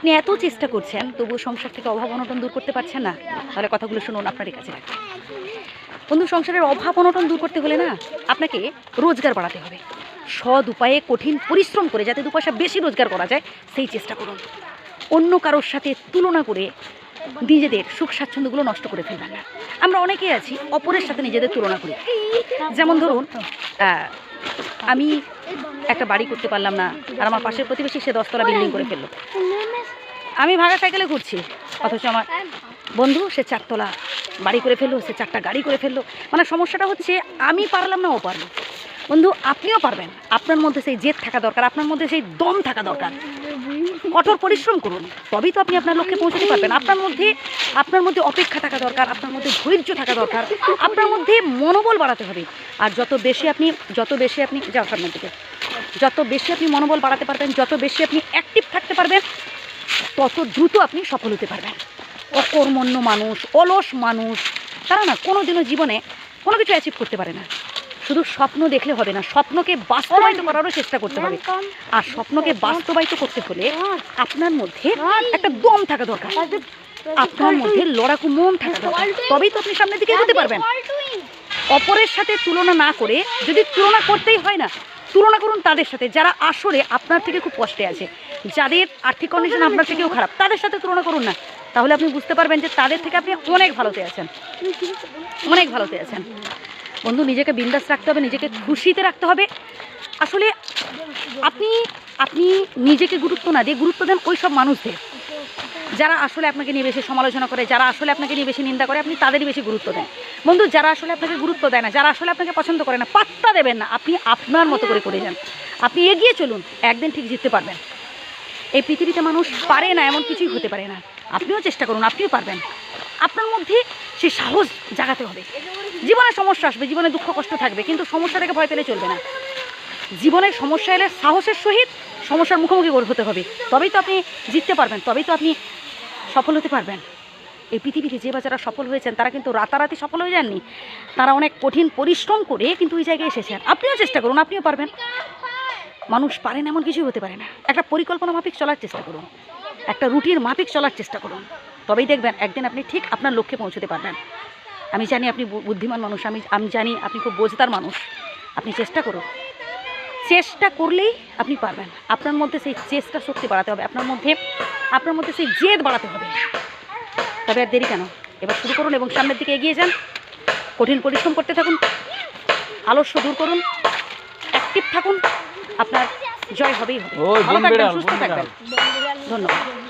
আপনি এত চেষ্টা করছেন, তবুও সংসার থেকে অভাব অনটন দূর করতে পারছেন না। তাহলে কথাগুলো শুনুন আপনারই কাছে রাখি। বন্ধু, সংসারের অভাব অনটন দূর করতে হলে না আপনাকে রোজগার বাড়াতে হবে। সৎ উপায়ে কঠিন পরিশ্রম করে যাতে দু পয়সা বেশি রোজগার করা যায়, সেই চেষ্টা করুন। অন্য কারোর সাথে তুলনা করে নিজেদের সুখ স্বাচ্ছন্দ্যগুলো নষ্ট করে ফেলবেন না। আমরা অনেকেই আছি, অপরের সাথে নিজেদের তুলনা করি। যেমন ধরুন আমি একটা বাড়ি করতে পারলাম না, আর আমার পাশের প্রতিবেশী সে দশতলা বিল্ডিং করে ফেলল। আমি ভাড়া সাইকেলে ঘুরছি, অথচ আমার বন্ধু সে চারতলা বাড়ি করে ফেলল, সে চারটা গাড়ি করে ফেলল। মানে সমস্যাটা হচ্ছে, আমি পারলাম না, ও পারল। বন্ধু, আপনিও পারবেন। আপনার মধ্যে সেই জেদ থাকা দরকার, আপনার মধ্যে সেই দম থাকা দরকার। কঠোর পরিশ্রম করুন, তবেই তো আপনি আপনার লক্ষ্যে পৌঁছতে পারবেন। আপনার মধ্যে আপনার মধ্যে অপেক্ষা থাকা দরকার, আপনার মধ্যে ধৈর্য থাকা দরকার, আপনার মধ্যে মনোবল বাড়াতে হবে। আর যত বেশি আপনি, যত বেশি আপনি যাও দিকে। যত বেশি আপনি মনোবল বাড়াতে পারবেন যত বেশি আপনি অ্যাক্টিভ থাকতে পারবেন তত দ্রুত আপনি সফল হতে পারবেন। অকর্মণ্য মানুষ অলস মানুষ তারা না কোনো দিনও জীবনে কোনো কিছু অ্যাচিভ করতে পারে না। শুধু স্বপ্ন দেখলে হবে না স্বপ্নকে বাস্তবায়িত করারও চেষ্টা করতে হবে। আর স্বপ্নকে বাস্তবায়িত করতে হলে আপনার মধ্যে একটা দম থাকা দরকার। আপনার মধ্যে লড়াকু মন থাকা দরকার। তবেই তো আপনি সামনের দিকে এগোতে পারবেন। অপরের সাথে তুলনা না করে যদি তুলনা করতেই হয় না তুলনা করুন তাদের সাথে, যারা আসলে আপনার থেকে খুব কষ্টে আছে। যাদের আর্থিক কন্ডিশন আপনার থেকেও খারাপ, তাদের সাথে তুলনা করুন না। তাহলে আপনি বুঝতে পারবেন যে তাদের থেকে আপনি অনেক ভালোতে আছেন। অনেক ভালোতে আছেন। বন্ধু, নিজেকে বিন্দাস রাখতে হবে, নিজেকে খুশিতে রাখতে হবে। আসলে আপনি আপনি নিজেকে গুরুত্ব না দিয়ে গুরুত্ব দেন ওই সব মানুষদের। যারা আসলে আপনাকে নিয়ে বেশি সমালোচনা করে, যারা আসলে আপনাকে নিয়ে বেশি নিন্দা করে, আপনি তাদেরই বেশি গুরুত্ব দেন। বন্ধু, যারা আসলে আপনাকে গুরুত্ব দেয় না, যারা আসলে আপনাকে পছন্দ করে না, পাত্তা দেবেন না, আপনি আপনার মতো করে করে যান। আপনি এগিয়ে চলুন, একদিন ঠিক জিততে পারবেন। এই পৃথিবীতে মানুষ পারে না, এমন কিছুই হতে পারে না। আপনিও চেষ্টা করুন, আপনিও পারবেন। আপনার মধ্যে সে সাহস জাগাতে হবে। জীবনে সমস্যা আসবে, জীবনে দুঃখ কষ্ট থাকবে, কিন্তু সমস্যা থেকে ভয় পেলে চলবে না। জীবনের সমস্যা এলে সাহসের সহিত সমস্যার মুখোমুখি হতে হবে। তবেই তো আপনি জিততে পারবেন, তবেই তো আপনি সফল হতে পারবেন। এই পৃথিবীতে যে বাচ্চারা সফল হয়েছেন, তারা কিন্তু রাতারাতি সফল হয়ে যাননি। তারা অনেক কঠিন পরিশ্রম করে কিন্তু ওই জায়গায় এসেছেন। আপনিও চেষ্টা করুন, আপনিও পারবেন। মানুষ পারেন এমন কিছুই হতে পারে না। একটা পরিকল্পনা মাফিক চলার চেষ্টা করুন। একটা রুটির মাফিক চলার চেষ্টা করুন। তবেই দেখবেন একদিন আপনি ঠিক আপনার লক্ষ্যে পৌঁছতে পারবেন। আমি জানি আপনি বু- বুদ্ধিমান মানুষ, আমি আমি জানি আপনি খুব বোঝদার মানুষ। আপনি চেষ্টা করুন। চেষ্টা করলেই আপনি পারবেন। আপনার মধ্যে সেই চেষ্টা শক্তি বাড়াতে হবে। আপনার মধ্যে আপনার মধ্যে সেই জেদ বাড়াতে হবে। তবে আর দেরি কেন? এবার শুরু করুন এবং সামনের দিকে এগিয়ে যান। কঠিন পরিশ্রম করতে থাকুন। আলস্য দূর করুন। অ্যাক্টিভ থাকুন। আপনার জয় হবেই হবে। ভালো থাকবেন সুস্থ থাকবেন। ধন্যবাদ।